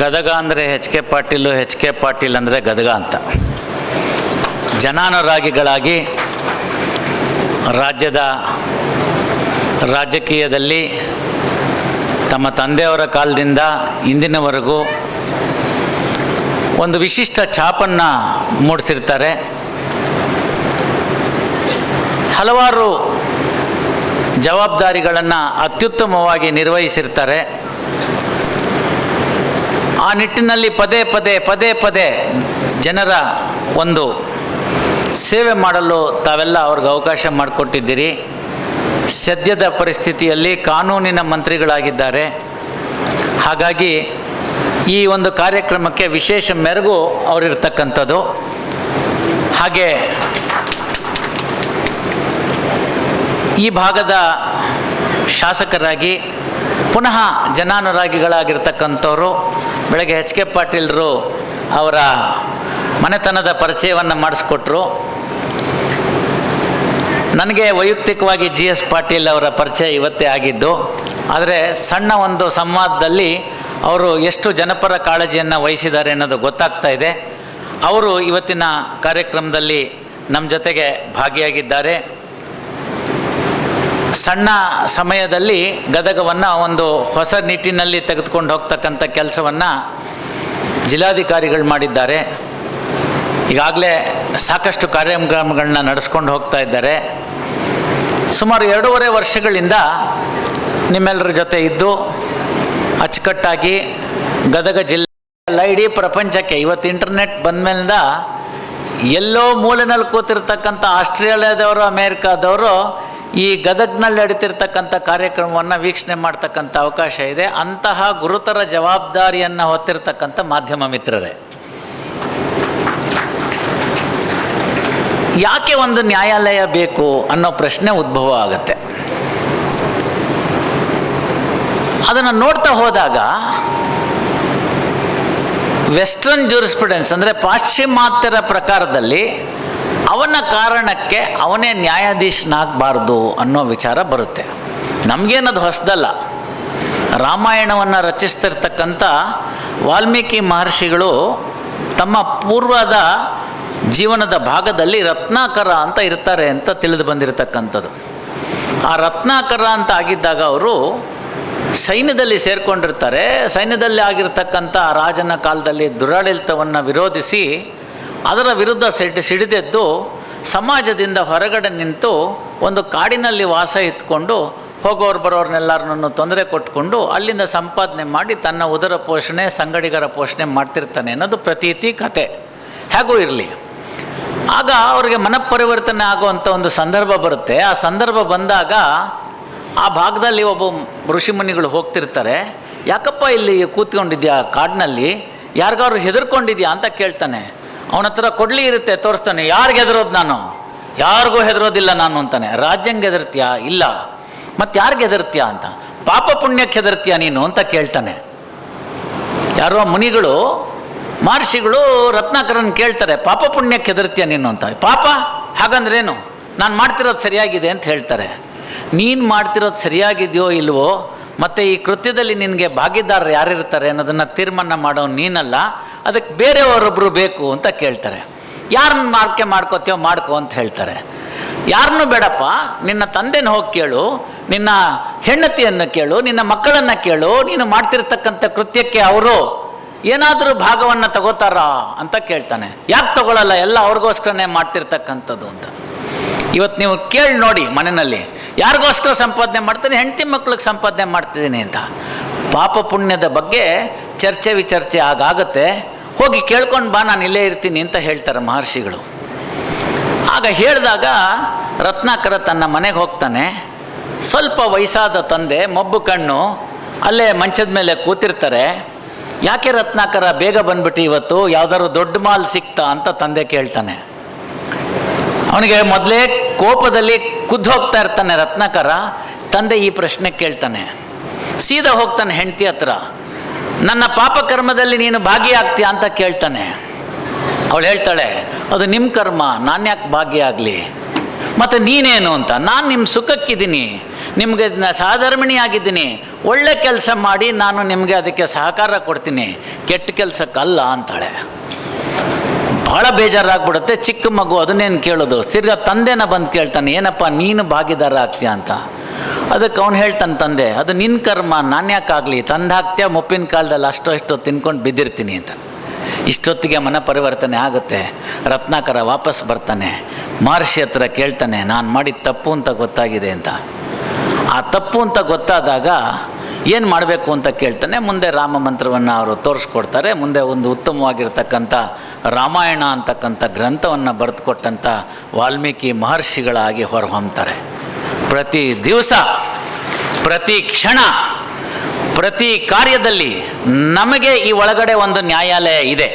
ಗದಗ ಅಂದರೆ H K Patil H K Patil ಅಂದರೆ ಗದಗ ಅಂತ. ಜನಾನುರಾಗಿಗಳಾಗಿ ರಾಜ್ಯದ ರಾಜಕೀಯದಲ್ಲಿ ತಮ್ಮ ತಂದೆಯವರ ಕಾಲದಿಂದ ಇಂದಿನವರೆಗೂ ಒಂದು ವಿಶಿಷ್ಟ ಛಾಪನ್ನು ಮೂಡಿಸಿರ್ತಾರೆ. ಹಲವಾರು ಜವಾಬ್ದಾರಿಗಳನ್ನು ಅತ್ಯುತ್ತಮವಾಗಿ ನಿರ್ವಹಿಸಿರ್ತಾರೆ. ಆ ನಿಟ್ಟಿನಲ್ಲಿ ಪದೇ ಪದೇ ಪದೇ ಪದೇ ಜನರ ಒಂದು ಸೇವೆ ಮಾಡಲು ತಾವೆಲ್ಲ ಅವ್ರಿಗೆ ಅವಕಾಶ ಮಾಡಿಕೊಟ್ಟಿದ್ದೀರಿ. ಸದ್ಯದ ಪರಿಸ್ಥಿತಿಯಲ್ಲಿ ಕಾನೂನಿನ ಮಂತ್ರಿಗಳಾಗಿದ್ದಾರೆ. ಹಾಗಾಗಿ ಈ ಒಂದು ಕಾರ್ಯಕ್ರಮಕ್ಕೆ ವಿಶೇಷ ಮೆರುಗು ಅವರಿರ್ತಕ್ಕಂಥದ್ದು. ಹಾಗೆ ಈ ಭಾಗದ ಶಾಸಕರಾಗಿ, ಪುನಃ ಜನಾನುರಾಗಿಗಳಾಗಿರ್ತಕ್ಕಂಥವ್ರು ಬೆಳಗ್ಗೆ ಎಚ್ ಕೆ ಪಾಟೀಲ್ರು ಅವರ ಮನೆತನದ ಪರಿಚಯವನ್ನು ಮಾಡಿಸ್ಕೊಟ್ರು. ನನಗೆ ವೈಯಕ್ತಿಕವಾಗಿ ಜಿ ಎಸ್ ಪಾಟೀಲ್ ಅವರ ಪರಿಚಯ ಇವತ್ತೇ ಆಗಿದ್ದು, ಆದರೆ ಸಣ್ಣ ಒಂದು ಸಂವಾದದಲ್ಲಿ ಅವರು ಎಷ್ಟು ಜನಪರ ಕಾಳಜಿಯನ್ನು ವಹಿಸಿದ್ದಾರೆ ಅನ್ನೋದು ಗೊತ್ತಾಗ್ತಾ ಇದೆ. ಅವರು ಇವತ್ತಿನ ಕಾರ್ಯಕ್ರಮದಲ್ಲಿ ನಮ್ಮ ಜೊತೆಗೆ ಭಾಗಿಯಾಗಿದ್ದಾರೆ. ಸಣ್ಣ ಸಮಯದಲ್ಲಿ ಗದಗವನ್ನು ಒಂದು ಹೊಸ ನಿಟ್ಟಿನಲ್ಲಿ ತೆಗೆದುಕೊಂಡು ಹೋಗ್ತಕ್ಕಂಥ ಕೆಲಸವನ್ನು ಜಿಲ್ಲಾಧಿಕಾರಿಗಳು ಮಾಡಿದ್ದಾರೆ. ಈಗಾಗಲೇ ಸಾಕಷ್ಟು ಕಾರ್ಯಕ್ರಮಗಳನ್ನ ನಡೆಸ್ಕೊಂಡು ಹೋಗ್ತಾ ಇದ್ದಾರೆ. ಸುಮಾರು ಎರಡೂವರೆ ವರ್ಷಗಳಿಂದ ನಿಮ್ಮೆಲ್ಲರ ಜೊತೆ ಇದ್ದು ಅಚ್ಚುಕಟ್ಟಾಗಿ ಗದಗ ಜಿಲ್ಲೆ ಲೈಡಿ ಇಡೀ ಪ್ರಪಂಚಕ್ಕೆ ಇವತ್ತು ಇಂಟರ್ನೆಟ್ ಬಂದಮೇಲಿಂದ ಎಲ್ಲೋ ಮೂಲೆನಲ್ಲಿ ಕೂತಿರ್ತಕ್ಕಂಥ ಆಸ್ಟ್ರೇಲಿಯಾದವರು, ಅಮೇರಿಕಾದವರು ಈ ಗದಗ್ನಲ್ಲಿ ನಡೀತಿರ್ತಕ್ಕಂಥ ಕಾರ್ಯಕ್ರಮವನ್ನು ವೀಕ್ಷಣೆ ಮಾಡ್ತಕ್ಕಂಥ ಅವಕಾಶ ಇದೆ. ಅಂತಹ ಗುರುತರ ಜವಾಬ್ದಾರಿಯನ್ನು ಹೊತ್ತಿರತಕ್ಕಂಥ ಮಾಧ್ಯಮ ಮಿತ್ರರೇ. ಯಾಕೆ ಒಂದು ನ್ಯಾಯಾಲಯ ಬೇಕು ಅನ್ನೋ ಪ್ರಶ್ನೆ ಉದ್ಭವ ಆಗುತ್ತೆ. ಅದನ್ನು ನೋಡ್ತಾ ಹೋದಾಗ ವೆಸ್ಟರ್ನ್ ಜ್ಯೂರಿಸ್ಪ್ರುಡೆನ್ಸ್ ಅಂದರೆ ಪಾಶ್ಚಿಮಾತ್ಯರ ಪ್ರಕಾರದಲ್ಲಿ ಅವನ ಕಾರಣಕ್ಕೆ ಅವನೇ ನ್ಯಾಯಾಧೀಶನಾಗಬಾರ್ದು ಅನ್ನೋ ವಿಚಾರ ಬರುತ್ತೆ. ನಮಗೇನದು ಹೊಸದಲ್ಲ. ರಾಮಾಯಣವನ್ನು ರಚಿಸ್ತಿರ್ತಕ್ಕಂಥ ವಾಲ್ಮೀಕಿ ಮಹರ್ಷಿಗಳು ತಮ್ಮ ಪೂರ್ವದ ಜೀವನದ ಭಾಗದಲ್ಲಿ ರತ್ನಾಕರ ಅಂತ ಇರ್ತಾರೆ ಅಂತ ತಿಳಿದು ಬಂದಿರತಕ್ಕಂಥದ್ದು. ಆ ರತ್ನಾಕರ ಅಂತ ಆಗಿದ್ದಾಗ ಅವರು ಸೈನ್ಯದಲ್ಲಿ ಸೇರಿಕೊಂಡಿರ್ತಾರೆ. ಸೈನ್ಯದಲ್ಲಿ ಆಗಿರ್ತಕ್ಕಂಥ ರಾಜನ ಕಾಲದಲ್ಲಿ ದುರಾಡಳಿತವನ್ನು ವಿರೋಧಿಸಿ ಅದರ ವಿರುದ್ಧ ಸಿಡಿ, ಸಿಡಿದೆದ್ದು ಸಮಾಜದಿಂದ ಹೊರಗಡೆ ನಿಂತು ಒಂದು ಕಾಡಿನಲ್ಲಿ ವಾಸ ಇತ್ಕೊಂಡು ಹೋಗೋರು ಬರೋರ್ನೆಲ್ಲರನ್ನು ತೊಂದರೆ ಕೊಟ್ಕೊಂಡು ಅಲ್ಲಿಂದ ಸಂಪಾದನೆ ಮಾಡಿ ತನ್ನ ಉದರ ಪೋಷಣೆ, ಸಂಗಡಿಗರ ಪೋಷಣೆ ಮಾಡ್ತಿರ್ತಾನೆ ಅನ್ನೋದು ಪ್ರತೀತಿ ಕತೆ. ಹೇಗೂ ಇರಲಿ. ಆಗ ಅವರಿಗೆ ಮನಪರಿವರ್ತನೆ ಆಗುವಂಥ ಒಂದು ಸಂದರ್ಭ ಬರುತ್ತೆ. ಆ ಸಂದರ್ಭ ಬಂದಾಗ ಆ ಭಾಗದಲ್ಲಿ ಒಬ್ಬ ಋಷಿಮುನಿಗಳು ಹೋಗ್ತಿರ್ತಾರೆ. ಯಾಕಪ್ಪ ಇಲ್ಲಿ ಕೂತ್ಕೊಂಡಿದ್ಯಾ ಕಾಡಿನಲ್ಲಿ? ಯಾರಿಗಾದ್ರು ಹೆದರ್ಕೊಂಡಿದ್ಯಾ ಅಂತ ಕೇಳ್ತಾನೆ. ಅವನ ಹತ್ರ ಕೊಡ್ಲಿ ಇರುತ್ತೆ, ತೋರಿಸ್ತಾನೆ, ಯಾರಿಗೆ ಹೆದರೋದು ನಾನು? ಯಾರಿಗೂ ಹೆದರೋದಿಲ್ಲ ನಾನು ಅಂತಾನೆ. ರಾಜ್ಯಂಗೆ ಹೆದರ್ತೀಯಾ? ಇಲ್ಲ. ಮತ್ತೆ ಯಾರಿಗೆ ಹೆದರ್ತೀಯಾ ಅಂತ? ಪಾಪ ಪುಣ್ಯಕ್ಕೆ ಹೆದರ್ತೀಯಾ ನೀನು ಅಂತ ಕೇಳ್ತಾನೆ. ಯಾರೋ ಮುನಿಗಳು, ಮಹರ್ಷಿಗಳು ರತ್ನಾಕರನ್ ಕೇಳ್ತಾರೆ, ಪಾಪ ಪುಣ್ಯಕ್ಕೆ ಹೆದರ್ತೀಯ ನೀನು ಅಂತ? ಪಾಪ? ಹಾಗಂದ್ರೇನು? ನಾನು ಮಾಡ್ತಿರೋದು ಸರಿಯಾಗಿದೆ ಅಂತ ಹೇಳ್ತಾರೆ. ನೀನು ಮಾಡ್ತಿರೋದು ಸರಿಯಾಗಿದೆಯೋ ಇಲ್ವೋ, ಮತ್ತು ಈ ಕೃತ್ಯದಲ್ಲಿ ನಿನಗೆ ಭಾಗಿದಾರರು ಯಾರಿರ್ತಾರೆ ಅನ್ನೋದನ್ನು ತೀರ್ಮಾನ ಮಾಡೋ ನೀನಲ್ಲ ಅದಕ್ಕೆ ಬೇರೆಯವರೊಬ್ಬರು ಬೇಕು ಅಂತ ಕೇಳ್ತಾರೆ. ಯಾರನ್ನ ಮಾರ್ಕೆ ಮಾಡ್ಕೋತೀವೋ ಮಾಡ್ಕೋ ಅಂತ ಹೇಳ್ತಾರೆ. ಯಾರನ್ನೂ ಬೇಡಪ್ಪ, ನಿನ್ನ ತಂದೆನ ಹೋಗಿ ಕೇಳು, ನಿನ್ನ ಹೆಂಡತಿಯನ್ನು ಕೇಳು, ನಿನ್ನ ಮಕ್ಕಳನ್ನು ಕೇಳು, ನೀನು ಮಾಡ್ತಿರ್ತಕ್ಕಂಥ ಕೃತ್ಯಕ್ಕೆ ಅವರು ಏನಾದರೂ ಭಾಗವನ್ನು ತಗೋತಾರಾ ಅಂತ ಕೇಳ್ತಾನೆ. ಯಾಕೆ ತಗೊಳ್ಳಲ್ಲ ಎಲ್ಲ ಅವ್ರಿಗೋಸ್ಕರನೇ ಮಾಡ್ತಿರ್ತಕ್ಕಂಥದ್ದು ಅಂತ. ಇವತ್ತು ನೀವು ಕೇಳಿ ನೋಡಿ ಮನೆಯಲ್ಲಿ, ಯಾರಿಗೋಸ್ಕರ ಸಂಪಾದನೆ ಮಾಡ್ತೀನಿ, ಹೆಂಡತಿ ಮಕ್ಳಿಗೆ ಸಂಪಾದನೆ ಮಾಡ್ತಿದ್ದೀನಿ ಅಂತ. ಪಾಪ ಪುಣ್ಯದ ಬಗ್ಗೆ ಚರ್ಚೆ ವಿಚರ್ಚೆ ಆಗಾಗುತ್ತೆ, ಹೋಗಿ ಕೇಳ್ಕೊಂಡು ಬಾ, ನಾನು ಇಲ್ಲೇ ಇರ್ತೀನಿ ಅಂತ ಹೇಳ್ತಾರೆ ಮಹರ್ಷಿಗಳು. ಆಗ ಹೇಳಿದಾಗ ರತ್ನಾಕರ ತನ್ನ ಮನೆಗೆ ಹೋಗ್ತಾನೆ. ಸ್ವಲ್ಪ ವಯಸ್ಸಾದ ತಂದೆ, ಮಬ್ಬು ಕಣ್ಣು, ಅಲ್ಲೇ ಮಂಚದ ಮೇಲೆ ಕೂತಿರ್ತಾರೆ. ಯಾಕೆ ರತ್ನಾಕರ, ಬೇಗ ಬಂದ್ಬಿಟ್ಟು ಇವತ್ತು, ಯಾವ್ದಾದ್ರು ದೊಡ್ಡ ಮಾಲ್ ಸಿಕ್ತಾ ಅಂತ ತಂದೆ ಕೇಳ್ತಾನೆ. ಅವನಿಗೆ ಮೊದಲೇ ಕೋಪದಲ್ಲಿ ಕುದ್ದು ಹೋಗ್ತಾ ಇರ್ತಾನೆ ರತ್ನಾಕರ. ತಂದೆ ಈ ಪ್ರಶ್ನೆ ಕೇಳ್ತಾನೆ. ಸೀದಾ ಹೋಗ್ತಾನೆ ಹೆಂಡತಿ ಹತ್ರ. ನನ್ನ ಪಾಪಕರ್ಮದಲ್ಲಿ ನೀನು ಭಾಗಿಯಾಗ್ತೀಯ ಅಂತ ಕೇಳ್ತಾನೆ. ಅವಳು ಹೇಳ್ತಾಳೆ, ಅದು ನಿಮ್ಮ ಕರ್ಮ, ನಾನು ಯಾಕೆ ಭಾಗಿಯಾಗಲಿ ಮತ್ತು ನೀನೇನು ಅಂತ? ನಾನು ನಿಮ್ಮ ಸುಖಕ್ಕಿದ್ದೀನಿ, ನಿಮಗೆ ಸಾಧಾರಣಿಯಾಗಿದ್ದೀನಿ ಒಳ್ಳೆ ಕೆಲಸ ಮಾಡಿ ನಾನು ನಿಮಗೆ ಅದಕ್ಕೆ ಸಹಕಾರ ಕೊಡ್ತೀನಿ. ಕೆಟ್ಟ ಕೆಲಸಕ್ಕಲ್ಲ, ಅಂತಾಳೆ. ಭಾಳ ಬೇಜಾರಾಗ್ಬಿಡುತ್ತೆ ಚಿಕ್ಕ ಮಗು, ಅದನ್ನೇನು ಕೇಳೋದು? ತಿರ್ಗಾ ತಂದೆನ ಬಂದು ಕೇಳ್ತಾನೆ, ಏನಪ್ಪ ನೀನು ಭಾಗಿದಾರ ಆಗ್ತೀಯ ಅಂತ? ಅದಕ್ಕೆ ಅವನು ಹೇಳ್ತಾನೆ, ತಂದೆ, ಅದು ನಿನ್ನ ಕರ್ಮ, ನಾನು ತಂದು ಹಾಕ್ತೀಯ ಮುಪ್ಪಿನ ಕಾಲದಲ್ಲಿ ಅಷ್ಟೋ ತಿನ್ಕೊಂಡು ಬಿದ್ದಿರ್ತೀನಿ ಅಂತ. ಇಷ್ಟೊತ್ತಿಗೆ ಮನ ಪರಿವರ್ತನೆ ಆಗುತ್ತೆ. ರತ್ನಾಕರ ವಾಪಸ್ ಬರ್ತಾನೆ. ಮಹರ್ಷಿ ಹತ್ರ ಕೇಳ್ತಾನೆ, ನಾನು ಮಾಡಿದ ತಪ್ಪು ಅಂತ ಗೊತ್ತಾಗಿದೆ ಅಂತ. ಆ ತಪ್ಪು ಅಂತ ಗೊತ್ತಾದಾಗ ಏನು ಮಾಡಬೇಕು ಅಂತ ಕೇಳ್ತಾನೆ. ಮುಂದೆ ರಾಮ ಮಂತ್ರವನ್ನು ಅವರು ತೋರಿಸ್ಕೊಡ್ತಾರೆ. ಮುಂದೆ ಒಂದು ಉತ್ತಮವಾಗಿರ್ತಕ್ಕಂಥ ರಾಮಾಯಣ ಅಂತಕ್ಕಂಥ ಗ್ರಂಥವನ್ನು ಬರೆದುಕೊಟ್ಟಂಥ ವಾಲ್ಮೀಕಿ ಮಹರ್ಷಿಗಳಾಗಿ ಹೊರಹೊಮ್ತಾರೆ. ಪ್ರತಿ ದಿವಸ, ಪ್ರತಿ ಕ್ಷಣ, ಪ್ರತಿ ಕಾರ್ಯದಲ್ಲಿ ನಮಗೆ ಈ ಒಳಗಡೆ ಒಂದು ನ್ಯಾಯಾಲಯ ಇದೆ.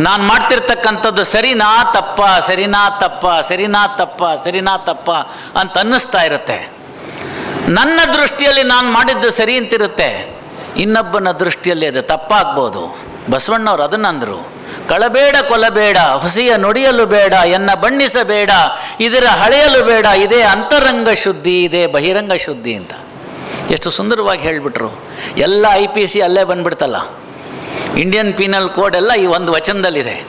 ನಾನು ಮಾಡ್ತಿರ್ತಕ್ಕಂಥದ್ದು ಸರಿನಾ ತಪ್ಪ ಸರಿನಾ ತಪ್ಪ ಸರಿನಾ ತಪ್ಪ ಸರಿನಾ ತಪ್ಪ ಅಂತ ಅನ್ನಿಸ್ತಾ ಇರುತ್ತೆ. ನನ್ನ ದೃಷ್ಟಿಯಲ್ಲಿ ನಾನು ಮಾಡಿದ್ದು ಸರಿ ಅಂತಿರುತ್ತೆ. ಇನ್ನೊಬ್ಬನ ದೃಷ್ಟಿಯಲ್ಲಿ ಅದು ತಪ್ಪಾಗ್ಬೋದು. ಬಸವಣ್ಣವ್ರು ಅದನ್ನಂದರು ಕಳಬೇಡ ಕೊಲಬೇಡ ಹೊಸಿಯ ನುಡಿಯಲು ಬೇಡ, ಎನ್ನ ಬಣ್ಣಿಸಬೇಡ, ಇದರ ಹಳೆಯಲು ಬೇಡ, ಇದೇ ಅಂತರಂಗ ಶುದ್ಧಿ, ಇದೇ ಬಹಿರಂಗ ಶುದ್ಧಿ ಅಂತ. ಎಷ್ಟು ಸುಂದರವಾಗಿ ಹೇಳಿಬಿಟ್ರು. ಎಲ್ಲ ಐ ಪಿ ಸಿ ಅಲ್ಲೇ ಬಂದ್ಬಿಡ್ತಲ್ಲ. ಇಂಡಿಯನ್ ಪೀನಲ್ ಕೋಡ್ ಎಲ್ಲ ಈ ಒಂದು ವಚನದಲ್ಲಿದೆ.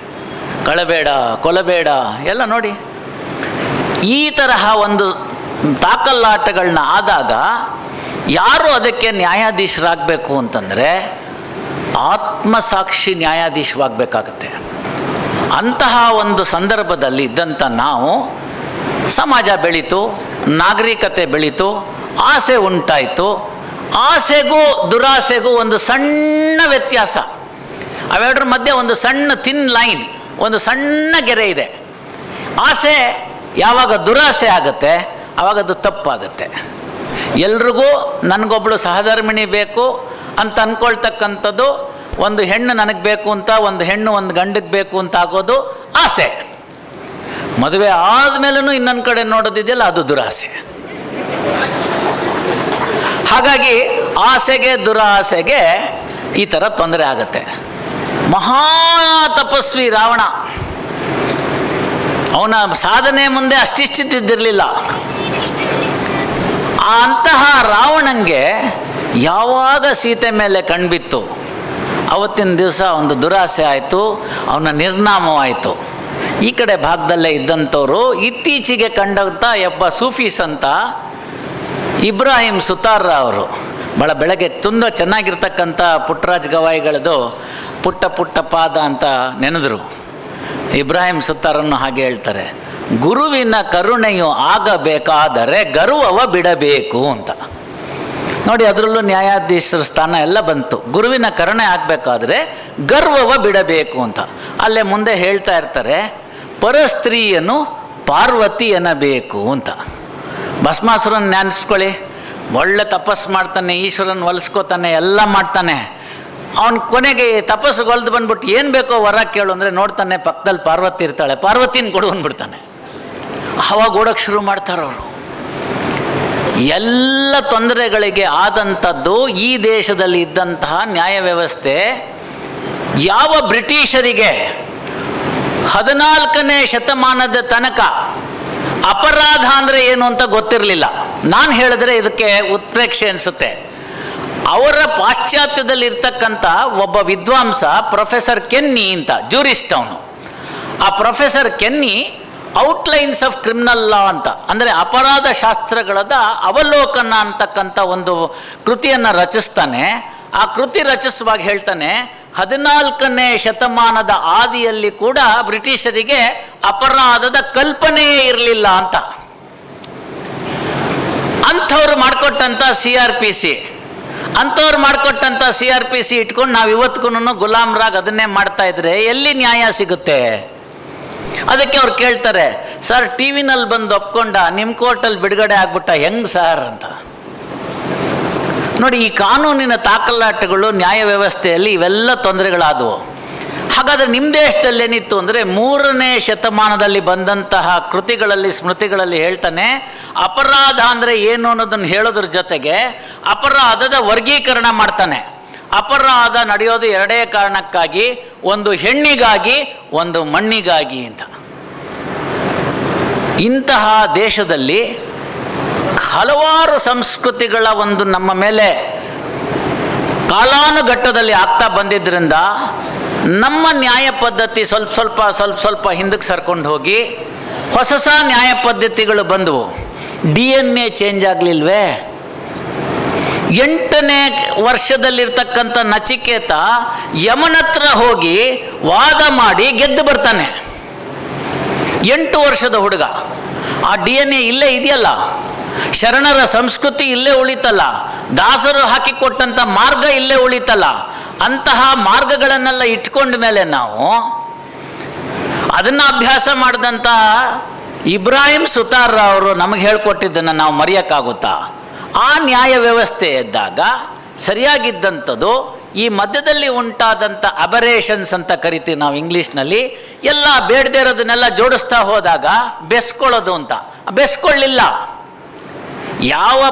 ಕಳಬೇಡ ಕೊಲಬೇಡ ಎಲ್ಲ ನೋಡಿ. ಈ ತರಹ ಒಂದು ತಾಕಲ್ಲಾಟಗಳನ್ನ ಆದಾಗ ಯಾರು ಅದಕ್ಕೆ ನ್ಯಾಯಾಧೀಶರಾಗಬೇಕು ಅಂತಂದರೆ ಆತ್ಮಸಾಕ್ಷಿ ನ್ಯಾಯಾಧೀಶವಾಗಬೇಕಾಗತ್ತೆ. ಅಂತಹ ಒಂದು ಸಂದರ್ಭದಲ್ಲಿ ಇದ್ದಂಥ ನಾವು ಸಮಾಜ ಬೆಳೀತು, ನಾಗರಿಕತೆ ಬೆಳೀತು, ಆಸೆ ಉಂಟಾಯಿತು. ಆಸೆಗೂ ದುರಾಸೆಗೂ ಒಂದು ಸಣ್ಣ ವ್ಯತ್ಯಾಸ. ಅವೆರಡರ ಮಧ್ಯೆ ಒಂದು ಸಣ್ಣ ತಿನ್ ಲೈನ್ ಒಂದು ಸಣ್ಣ ಗೆರೆ ಇದೆ. ಆಸೆ ಯಾವಾಗ ದುರಾಸೆ ಆಗುತ್ತೆ ಆವಾಗ ಅದು ತಪ್ಪಾಗುತ್ತೆ. ಎಲ್ರಿಗೂ ನನಗೊಬ್ಬಳು ಸಹಧರ್ಮಿಣಿ ಬೇಕು ಅಂತ ಅಂದ್ಕೊಳ್ತಕ್ಕಂಥದ್ದು ಒಂದು ಹೆಣ್ಣು ನನಗೆ ಬೇಕು ಅಂತ, ಒಂದು ಹೆಣ್ಣು ಒಂದು ಗಂಡಕ್ಕೆ ಬೇಕು ಅಂತ ಆಗೋದು ಆಸೆ. ಮದುವೆ ಆದಮೇಲೂ ಇನ್ನೊಂದು ಕಡೆ ನೋಡೋದಿದೆಯಲ್ಲ ಅದು ದುರಾಸೆ. ಹಾಗಾಗಿ ಆಸೆಗೆ ದುರಾಸೆಗೆ ಈ ಥರ ತೊಂದರೆ ಆಗುತ್ತೆ. ಮಹಾ ತಪಸ್ವಿ ರಾವಣ. ಅವನ ಸಾಧನೆ ಮುಂದೆ ಅಷ್ಟಿಷ್ಟಿದ್ದಿರಲಿಲ್ಲ. ಅಂತಹ ರಾವಣಂಗೆ ಯಾವಾಗ ಸೀತೆ ಮೇಲೆ ಕಣ್ಬಿತ್ತು, ಅವತ್ತಿನ ದಿವಸ ಒಂದು ದುರಾಸೆ ಆಯಿತು, ಅವನ ನಿರ್ನಾಮವಾಯಿತು. ಈ ಕಡೆ ಭಾಗದಲ್ಲೇ ಇದ್ದಂಥವರು ಇತ್ತೀಚೆಗೆ ಕಂಡಂಥ ಒಬ್ಬ ಸೂಫೀಸ್ ಅಂತ ಇಬ್ರಾಹಿಂ ಸುತಾರ್ರ ಅವರು. ಭಾಳ ಬೆಳಗ್ಗೆ ತುಂಬ ಚೆನ್ನಾಗಿರ್ತಕ್ಕಂಥ ಪುಟ್ಟರಾಜ್ ಗವಾಯಿಗಳದು ಪುಟ್ಟ ಪುಟ್ಟ ಪಾದ ಅಂತ ನೆನೆದರು. ಇಬ್ರಾಹಿಂ ಸುತ್ತಾರನ್ನು ಹಾಗೆ ಹೇಳ್ತಾರೆ, ಗುರುವಿನ ಕರುಣೆಯು ಆಗಬೇಕಾದರೆ ಗರ್ವವ ಬಿಡಬೇಕು ಅಂತ. ನೋಡಿ, ಅದರಲ್ಲೂ ನ್ಯಾಯಾಧೀಶರ ಸ್ಥಾನ ಎಲ್ಲ ಬಂತು. ಗುರುವಿನ ಕರುಣೆ ಆಗಬೇಕಾದ್ರೆ ಗರ್ವವ ಬಿಡಬೇಕು ಅಂತ. ಅಲ್ಲೇ ಮುಂದೆ ಹೇಳ್ತಾ ಇರ್ತಾರೆ, ಪರಸ್ತ್ರೀಯನು ಪಾರ್ವತಿ ಎನ್ನಬೇಕು ಅಂತ. ಭಸ್ಮಾಸುರನ್ ನೆನೆಸ್ಕೊಳ್ಳಿ ಒಳ್ಳೆ ತಪಸ್ಸು ಮಾಡ್ತಾನೆ, ಈಶ್ವರನ್ ಹೊಲಿಸ್ಕೋತಾನೆ ಎಲ್ಲ ಮಾಡ್ತಾನೆ. ಅವನು ಕೊನೆಗೆ ತಪಸ್ಸು ಹೊಲ್ದು ಬಂದ್ಬಿಟ್ಟು ಏನು ಬೇಕೋ ವರ ಕೇಳು ಅಂದರೆ ನೋಡ್ತಾನೆ ಪಕ್ಕದಲ್ಲಿ ಪಾರ್ವತಿ ಇರ್ತಾಳೆ. ಪಾರ್ವತಿನ ಕೊಡು ಅಂದ್ಬಿಡ್ತಾನೆ. ಆವಾಗ ಓಡೋಕ್ಕೆ ಶುರು ಮಾಡ್ತಾರವರು. ಎಲ್ಲ ತೊಂದರೆಗಳಿಗೆ ಆದಂಥದ್ದು ಈ ದೇಶದಲ್ಲಿ ಇದ್ದಂತಹ ನ್ಯಾಯ ವ್ಯವಸ್ಥೆ ಯಾವ ಬ್ರಿಟಿಷರಿಗೆ ಹದಿನಾಲ್ಕನೇ ಶತಮಾನದ ತನಕ ಅಪರಾಧ ಅಂದರೆ ಏನು ಅಂತ ಗೊತ್ತಿರಲಿಲ್ಲ. ನಾನು ಹೇಳಿದ್ರೆ ಇದಕ್ಕೆ ಉತ್ಪ್ರೇಕ್ಷೆ ಅನಿಸುತ್ತೆ. ಅವರ ಪಾಶ್ಚಾತ್ಯದಲ್ಲಿ ಇರ್ತಕ್ಕಂಥ ಒಬ್ಬ ವಿದ್ವಾಂಸ ಪ್ರೊಫೆಸರ್ ಕೆನ್ನಿ ಅಂತ, ಜೂರಿಸ್ಟ್ ಅವನು. ಆ professor Kenny outlines of criminal law ಅಂತ. ಅಂದರೆ ಅಪರಾಧ ಶಾಸ್ತ್ರಗಳದ ಅವಲೋಕನ ಅಂತಕ್ಕಂಥ ಒಂದು ಕೃತಿಯನ್ನು ರಚಿಸ್ತಾನೆ. ಆ ಕೃತಿ ರಚಿಸುವಾಗ ಹೇಳ್ತಾನೆ, ಹದಿನಾಲ್ಕನೇ ಶತಮಾನದ ಆದಿಯಲ್ಲಿ ಕೂಡ ಬ್ರಿಟಿಷರಿಗೆ ಅಪರಾಧದ ಕಲ್ಪನೆಯೇ ಇರಲಿಲ್ಲ ಅಂತ. ಅಂಥವ್ರು ಮಾಡಿಕೊಟ್ಟಂಥ ಸಿ ಆರ್ ಪಿ ಸಿ ಅಂಥವ್ರು ಮಾಡಿಕೊಟ್ಟಂಥ ಸಿ ಆರ್ ಪಿ ಸಿ ಇಟ್ಕೊಂಡು ನಾವು ಇವತ್ತಿಗೂ ಗುಲಾಮ್ರಾಗ್ ಅದನ್ನೇ ಮಾಡ್ತಾ ಇದ್ರೆ ಎಲ್ಲಿ ನ್ಯಾಯ ಸಿಗುತ್ತೆ? ಅದಕ್ಕೆ ಅವ್ರು ಕೇಳ್ತಾರೆ, ಸರ್, ಟಿ ವಿನಲ್ಲಿ ಬಂದು ಒಪ್ಕೊಂಡ ನಿಮ್ಮ ಕೋರ್ಟಲ್ಲಿ ಬಿಡುಗಡೆ ಆಗ್ಬಿಟ್ಟ ಹೆಂಗ್ ಸರ್? ಅಂತ. ನೋಡಿ, ಈ ಕಾನೂನಿನ ತಾಕಲಾಟಗಳು ನ್ಯಾಯ ವ್ಯವಸ್ಥೆಯಲ್ಲಿ ಇವೆಲ್ಲ ತೊಂದರೆಗಳಾದವು. ಹಾಗಾದರೆ ನಿಮ್ಮ ದೇಶದಲ್ಲಿ ಏನಿತ್ತು ಅಂದರೆ, ಮೂರನೇ ಶತಮಾನದಲ್ಲಿ ಬಂದಂತಹ ಕೃತಿಗಳಲ್ಲಿ, ಸ್ಮೃತಿಗಳಲ್ಲಿ ಹೇಳ್ತಾನೆ, ಅಪರಾಧ ಅಂದರೆ ಏನು ಅನ್ನೋದನ್ನು ಹೇಳೋದ್ರ ಜೊತೆಗೆ, ಅಪರಾಧದ ವರ್ಗೀಕರಣ ಮಾಡ್ತಾನೆ. ಅಪರಾಧ ನಡೆಯೋದು ಎರಡೇ ಕಾರಣಕ್ಕಾಗಿ, ಒಂದು ಹೆಣ್ಣಿಗಾಗಿ, ಒಂದು ಮಣ್ಣಿಗಾಗಿ ಅಂತ. ಇಂತಹ ದೇಶದಲ್ಲಿ ಹಲವಾರು ಸಂಸ್ಕೃತಿಗಳ ಒಂದು ನಮ್ಮ ಮೇಲೆ ಕಾಲಾನುಘಟ್ಟದಲ್ಲಿ ಆಗ್ತಾ ಬಂದಿದ್ದರಿಂದ ನಮ್ಮ ನ್ಯಾಯ ಪದ್ಧತಿ ಸ್ವಲ್ಪ ಸ್ವಲ್ಪ ಸ್ವಲ್ಪ ಸ್ವಲ್ಪ ಹಿಂದಕ್ಕೆ ಸರ್ಕೊಂಡು ಹೋಗಿ ಹೊಸ ಹೊಸ ನ್ಯಾಯ ಪದ್ಧತಿಗಳು ಬಂದವು. ಡಿ ಎನ್ ಎ ಚೇಂಜ್ ಆಗಲಿಲ್ವೇ? ಎಂಟನೇ ವರ್ಷದಲ್ಲಿರ್ತಕ್ಕಂಥ ನಚಿಕೇತ ಯಮನತ್ರ ಹೋಗಿ ವಾದ ಮಾಡಿ ಗೆದ್ದು ಬರ್ತಾನೆ. ಎಂಟು ವರ್ಷದ ಹುಡುಗ. ಆ ಡಿ ಎನ್ ಎ ಇಲ್ಲೇ ಇದೆಯಲ್ಲ. ಶರಣರ ಸಂಸ್ಕೃತಿ ಇಲ್ಲೇ ಉಳಿತಲ್ಲ. ದಾಸರು ಹಾಕಿಕೊಟ್ಟಂಥ ಮಾರ್ಗ ಇಲ್ಲೇ ಉಳಿತಲ್ಲ. ಅಂತಹ ಮಾರ್ಗಗಳನ್ನೆಲ್ಲ ಇಟ್ಕೊಂಡ ಮೇಲೆ ನಾವು ಅದನ್ನು ಅಭ್ಯಾಸ ಮಾಡಿದಂಥ ಇಬ್ರಾಹಿಂ ಸುತಾರ್ ಅವರು ನಮಗೆ ಹೇಳ್ಕೊಟ್ಟಿದ್ದನ್ನು ನಾವು ಮರೆಯೋಕ್ಕಾಗುತ್ತಾ? ಆ ನ್ಯಾಯ ವ್ಯವಸ್ಥೆ ಇದ್ದಾಗ ಸರಿಯಾಗಿದ್ದಂಥದ್ದು, ಈ ಮಧ್ಯದಲ್ಲಿ ಉಂಟಾದಂಥ ಅಬರೇಷನ್ಸ್ ಅಂತ ಕರಿತೀವಿ ನಾವು ಇಂಗ್ಲೀಷ್ನಲ್ಲಿ, ಎಲ್ಲ ಬೇಡದೇ ಇರೋದನ್ನೆಲ್ಲ ಜೋಡಿಸ್ತಾ ಹೋದಾಗ ಬೆಸ್ಕೊಳ್ಳೋದು ಅಂತ. ಬೆಸ್ಕೊಳ್ಳಿಲ್ಲ. ಯಾವ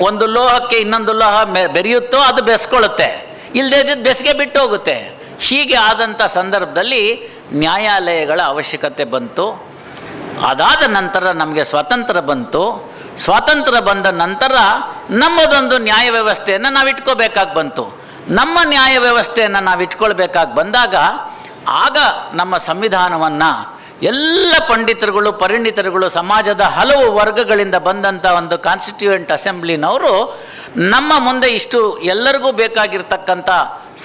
ಒಂದು ಲೋಹಕ್ಕೆ ಇನ್ನೊಂದು ಲೋಹ ಬೆರೆಯುತ್ತೋ ಅದು ಬೆಸ್ಕೊಳ್ಳುತ್ತೆ. ಇಲ್ಲದೇ ಇದ್ದಿದ್ದು ಬೆಸ್ಗೆ ಬಿಟ್ಟು ಹೋಗುತ್ತೆ ಹೀಗೆ ಆದಂಥ ಸಂದರ್ಭದಲ್ಲಿ ನ್ಯಾಯಾಲಯಗಳ ಅವಶ್ಯಕತೆ ಬಂತು. ಅದಾದ ನಂತರ ನಮಗೆ ಸ್ವಾತಂತ್ರ್ಯ ಬಂತು. ಸ್ವಾತಂತ್ರ್ಯ ಬಂದ ನಂತರ ನಮ್ಮದೊಂದು ನ್ಯಾಯ ವ್ಯವಸ್ಥೆಯನ್ನು ನಾವು ಇಟ್ಕೋಬೇಕಾಗಿ ಬಂತು. ನಮ್ಮ ನ್ಯಾಯ ವ್ಯವಸ್ಥೆಯನ್ನು ನಾವು ಇಟ್ಕೊಳ್ಬೇಕಾಗಿ ಬಂದಾಗ ಆಗ ನಮ್ಮ ಸಂವಿಧಾನವನ್ನು ಎಲ್ಲ ಪಂಡಿತರುಗಳು, ಪರಿಣಿತರುಗಳು, ಸಮಾಜದ ಹಲವು ವರ್ಗಗಳಿಂದ ಬಂದಂಥ ಒಂದು ಕಾನ್ಸ್ಟಿಟ್ಯೂಯೆಂಟ್ ಅಸೆಂಬ್ಲಿನವರು ನಮ್ಮ ಮುಂದೆ ಇಷ್ಟು ಎಲ್ಲರಿಗೂ ಬೇಕಾಗಿರ್ತಕ್ಕಂಥ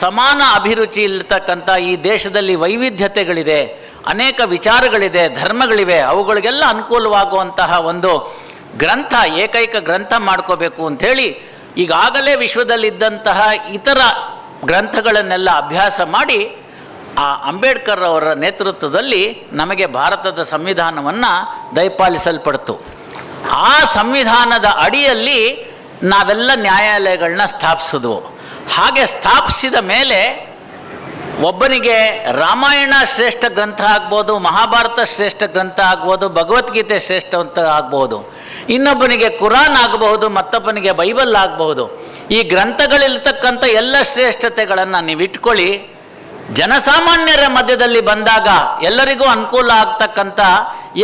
ಸಮಾನ ಅಭಿರುಚಿ ಇರ್ತಕ್ಕಂಥ ಈ ದೇಶದಲ್ಲಿ ವೈವಿಧ್ಯತೆಗಳಿದೆ, ಅನೇಕ ವಿಚಾರಗಳಿದೆ, ಧರ್ಮಗಳಿವೆ, ಅವುಗಳಿಗೆಲ್ಲ ಅನುಕೂಲವಾಗುವಂತಹ ಒಂದು ಗ್ರಂಥ, ಏಕೈಕ ಗ್ರಂಥ ಮಾಡ್ಕೋಬೇಕು ಅಂಥೇಳಿ ಈಗಾಗಲೇ ವಿಶ್ವದಲ್ಲಿದ್ದಂತಹ ಇತರ ಗ್ರಂಥಗಳನ್ನೆಲ್ಲ ಅಭ್ಯಾಸ ಮಾಡಿ ಆ ಅಂಬೇಡ್ಕರ್ ಅವರ ನೇತೃತ್ವದಲ್ಲಿ ನಮಗೆ ಭಾರತದ ಸಂವಿಧಾನವನ್ನು ದಯಪಾಲಿಸಲ್ಪಡ್ತು. ಆ ಸಂವಿಧಾನದ ಅಡಿಯಲ್ಲಿ ನಾವೆಲ್ಲ ನ್ಯಾಯಾಲಯಗಳನ್ನ ಸ್ಥಾಪಿಸಿದ್ವು. ಹಾಗೆ ಸ್ಥಾಪಿಸಿದ ಮೇಲೆ ಒಬ್ಬನಿಗೆ ರಾಮಾಯಣ ಶ್ರೇಷ್ಠ ಗ್ರಂಥ ಆಗ್ಬೋದು, ಮಹಾಭಾರತ ಶ್ರೇಷ್ಠ ಗ್ರಂಥ ಆಗ್ಬೋದು, ಭಗವದ್ಗೀತೆ ಶ್ರೇಷ್ಠ ಅಂತ ಆಗ್ಬೋದು. ಇನ್ನೊಬ್ಬನಿಗೆ ಕುರಾನ್ ಆಗಬಹುದು, ಮತ್ತೊಬ್ಬನಿಗೆ ಬೈಬಲ್ ಆಗಬಹುದು. ಈ ಗ್ರಂಥಗಳಿರ್ತಕ್ಕಂಥ ಎಲ್ಲ ಶ್ರೇಷ್ಠತೆಗಳನ್ನು ನೀವು ಇಟ್ಕೊಳ್ಳಿ ಜನಸಾಮಾನ್ಯರ ಮಧ್ಯದಲ್ಲಿ ಬಂದಾಗ ಎಲ್ಲರಿಗೂ ಅನುಕೂಲ ಆಗ್ತಕ್ಕಂಥ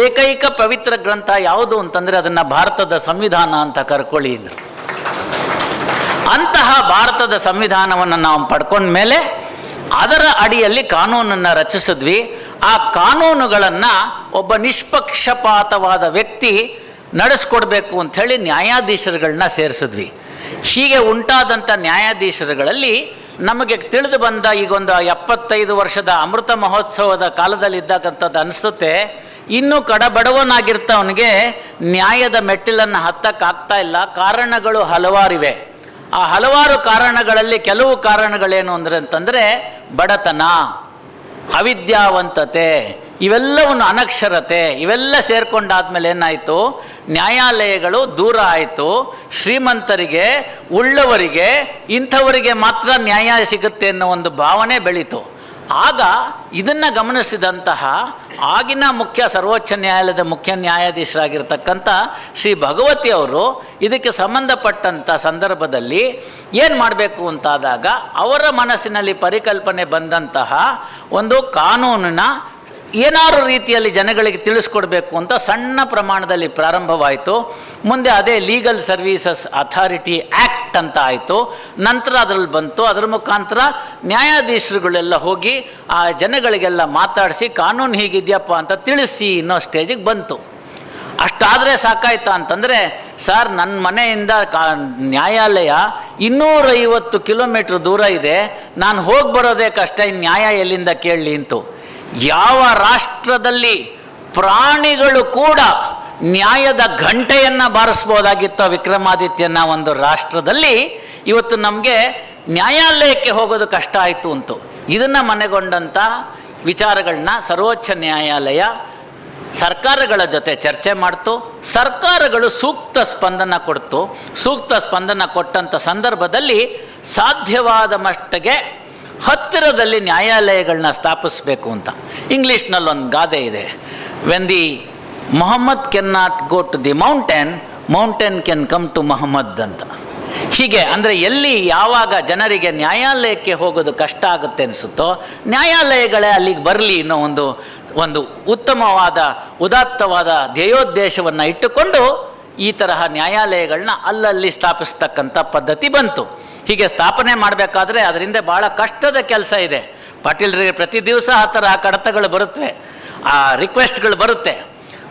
ಏಕೈಕ ಪವಿತ್ರ ಗ್ರಂಥ ಯಾವುದು ಅಂತಂದರೆ ಅದನ್ನು ಭಾರತದ ಸಂವಿಧಾನ ಅಂತ ಕರ್ಕೊಳ್ಳಿ ಇದ್ರು ಅಂತಹ ಭಾರತದ ಸಂವಿಧಾನವನ್ನು ನಾವು ಪಡ್ಕೊಂಡ ಮೇಲೆ ಅದರ ಅಡಿಯಲ್ಲಿ ಕಾನೂನನ್ನು ರಚಿಸಿದ್ವಿ. ಆ ಕಾನೂನುಗಳನ್ನು ಒಬ್ಬ ನಿಷ್ಪಕ್ಷಪಾತವಾದ ವ್ಯಕ್ತಿ ನಡೆಸ್ಕೊಡ್ಬೇಕು ಅಂಥೇಳಿ ನ್ಯಾಯಾಧೀಶರುಗಳನ್ನ ಸೇರಿಸಿದ್ವಿ. ಹೀಗೆ ಉಂಟಾದಂಥ ನ್ಯಾಯಾಧೀಶರುಗಳಲ್ಲಿ ನಮಗೆ ತಿಳಿದು ಬಂದ ಈಗೊಂದು ಎಪ್ಪತ್ತೈದು ವರ್ಷದ ಅಮೃತ ಮಹೋತ್ಸವದ ಕಾಲದಲ್ಲಿ ಇದ್ದಕ್ಕಂಥದ್ದು ಅನಿಸುತ್ತೆ. ಇನ್ನೂ ಕಡಬಡವನಾಗಿರ್ತವನಿಗೆ ನ್ಯಾಯದ ಮೆಟ್ಟಿಲನ್ನು ಹತ್ತಕ್ಕಾಗ್ತಾ ಇಲ್ಲ. ಕಾರಣಗಳು ಹಲವಾರಿವೆ. ಆ ಹಲವಾರು ಕಾರಣಗಳಲ್ಲಿ ಕೆಲವು ಕಾರಣಗಳೇನು ಅಂದರೆ ಅಂತಂದರೆ ಬಡತನ, ಅವಿದ್ಯಾವಂತತೆ ಇವೆಲ್ಲವನ್ನು ಅನಕ್ಷರತೆ, ಇವೆಲ್ಲ ಸೇರ್ಕೊಂಡಾದ್ಮೇಲೆ ಏನಾಯಿತು? ನ್ಯಾಯಾಲಯಗಳು ದೂರ ಆಯಿತು. ಶ್ರೀಮಂತರಿಗೆ, ಉಳ್ಳವರಿಗೆ, ಇಂಥವರಿಗೆ ಮಾತ್ರ ನ್ಯಾಯ ಸಿಗುತ್ತೆ ಅನ್ನೋ ಒಂದು ಭಾವನೆ ಬೆಳೀತು. ಆಗ ಇದನ್ನು ಗಮನಿಸಿದಂತಹ ಆಗಿನ ಮುಖ್ಯ ಸರ್ವೋಚ್ಚ ನ್ಯಾಯಾಲಯದ ಮುಖ್ಯ ನ್ಯಾಯಾಧೀಶರಾಗಿರ್ತಕ್ಕಂಥ ಶ್ರೀ ಭಗವತಿ ಅವರು ಇದಕ್ಕೆ ಸಂಬಂಧಪಟ್ಟಂಥ ಸಂದರ್ಭದಲ್ಲಿ ಏನು ಮಾಡಬೇಕು ಅಂತಾದಾಗ ಅವರ ಮನಸ್ಸಿನಲ್ಲಿ ಪರಿಕಲ್ಪನೆ ಬಂದಂತಹ ಒಂದು ಕಾನೂನಿನ ಏನಾರು ರೀತಿಯಲ್ಲಿ ಜನಗಳಿಗೆ ತಿಳಿಸ್ಕೊಡ್ಬೇಕು ಅಂತ ಸಣ್ಣ ಪ್ರಮಾಣದಲ್ಲಿ ಪ್ರಾರಂಭವಾಯಿತು. ಮುಂದೆ ಅದೇ ಲೀಗಲ್ ಸರ್ವೀಸಸ್ ಅಥಾರಿಟಿ ಆ್ಯಕ್ಟ್ ಅಂತ ಆಯಿತು. ನಂತರ ಅದರಲ್ಲಿ ಬಂತು. ಅದರ ಮುಖಾಂತರ ನ್ಯಾಯಾಧೀಶರುಗಳೆಲ್ಲ ಹೋಗಿ ಆ ಜನಗಳಿಗೆಲ್ಲ ಮಾತಾಡಿಸಿ ಕಾನೂನು ಹೀಗಿದೆಯಪ್ಪ ಅಂತ ತಿಳಿಸಿ ಅನ್ನೋ ಸ್ಟೇಜಿಗೆ ಬಂತು. ಅಷ್ಟಾದರೆ ಸಾಕಾಯ್ತಾ ಅಂತಂದರೆ, ಸರ್ ನನ್ನ ಮನೆಯಿಂದ ಕಾ, ನ್ಯಾಯಾಲಯ ಇನ್ನೂರೈವತ್ತು ಕಿಲೋಮೀಟ್ರ್ ದೂರ ಇದೆ. ನಾನು ಹೋಗಿ ಬರೋದೇ ಕಷ್ಟ. ಇನ್ನು ನ್ಯಾಯ ಎಲ್ಲಿಂದ ಕೇಳಲಿ ಅಂತು. ಯಾವ ರಾಷ್ಟ್ರದಲ್ಲಿ ಪ್ರಾಣಿಗಳು ಕೂಡ ನ್ಯಾಯದ ಘಂಟೆಯನ್ನು ಬಾರಿಸ್ಬೋದಾಗಿತ್ತು ವಿಕ್ರಮಾದಿತ್ಯನ ಒಂದು ರಾಷ್ಟ್ರದಲ್ಲಿ ಇವತ್ತು ನಮಗೆ ನ್ಯಾಯಾಲಯಕ್ಕೆ ಹೋಗೋದು ಕಷ್ಟ ಆಯಿತು ಅಂತು. ಇದನ್ನು ಮನೆಗೊಂಡಂಥ ವಿಚಾರಗಳನ್ನ ಸರ್ವೋಚ್ಚ ನ್ಯಾಯಾಲಯ ಸರ್ಕಾರಗಳ ಜೊತೆ ಚರ್ಚೆ ಮಾಡ್ತು. ಸರ್ಕಾರಗಳು ಸೂಕ್ತ ಸ್ಪಂದನ ಕೊಡ್ತು. ಸೂಕ್ತ ಸ್ಪಂದನ ಕೊಟ್ಟಂಥ ಸಂದರ್ಭದಲ್ಲಿ ಸಾಧ್ಯವಾದ ಮಟ್ಟಿಗೆ ಹತ್ತಿರದಲ್ಲಿ ನ್ಯಾಯಾಲಯಗಳನ್ನ ಸ್ಥಾಪಿಸಬೇಕು ಅಂತ. ಇಂಗ್ಲೀಷ್ನಲ್ಲಿ ಒಂದು ಗಾದೆ ಇದೆ. When the Mohammed can not go to the mountain mountain can come to Mohammed ಅಂತ. ಹೀಗೆ ಅಂದರೆ ಎಲ್ಲಿ ಯಾವಾಗ ಜನರಿಗೆ ನ್ಯಾಯಾಲಯಕ್ಕೆ ಹೋಗೋದು ಕಷ್ಟ ಆಗುತ್ತೆ ಅನಿಸುತ್ತೋ, ನ್ಯಾಯಾಲಯಗಳೇ ಅಲ್ಲಿಗೆ ಬರಲಿ ಅನ್ನೋ ಒಂದು ಒಂದು ಉತ್ತಮವಾದ, ಉದಾತ್ತವಾದ ಧ್ಯೇಯೋದ್ದೇಶವನ್ನು ಇಟ್ಟುಕೊಂಡು ಈ ತರಹ ನ್ಯಾಯಾಲಯಗಳನ್ನ ಅಲ್ಲಲ್ಲಿ ಸ್ಥಾಪಿಸ್ತಕ್ಕಂಥ ಪದ್ಧತಿ ಬಂತು. ಹೀಗೆ ಸ್ಥಾಪನೆ ಮಾಡಬೇಕಾದ್ರೆ ಅದರಿಂದ ಭಾಳ ಕಷ್ಟದ ಕೆಲಸ ಇದೆ. ಪಾಟೀಲರಿಗೆ ಪ್ರತಿ ದಿವಸ ಆ ಥರ ಕಡತಗಳು ಬರುತ್ತವೆ ಆ ರಿಕ್ವೆಸ್ಟ್ಗಳು ಬರುತ್ತೆ.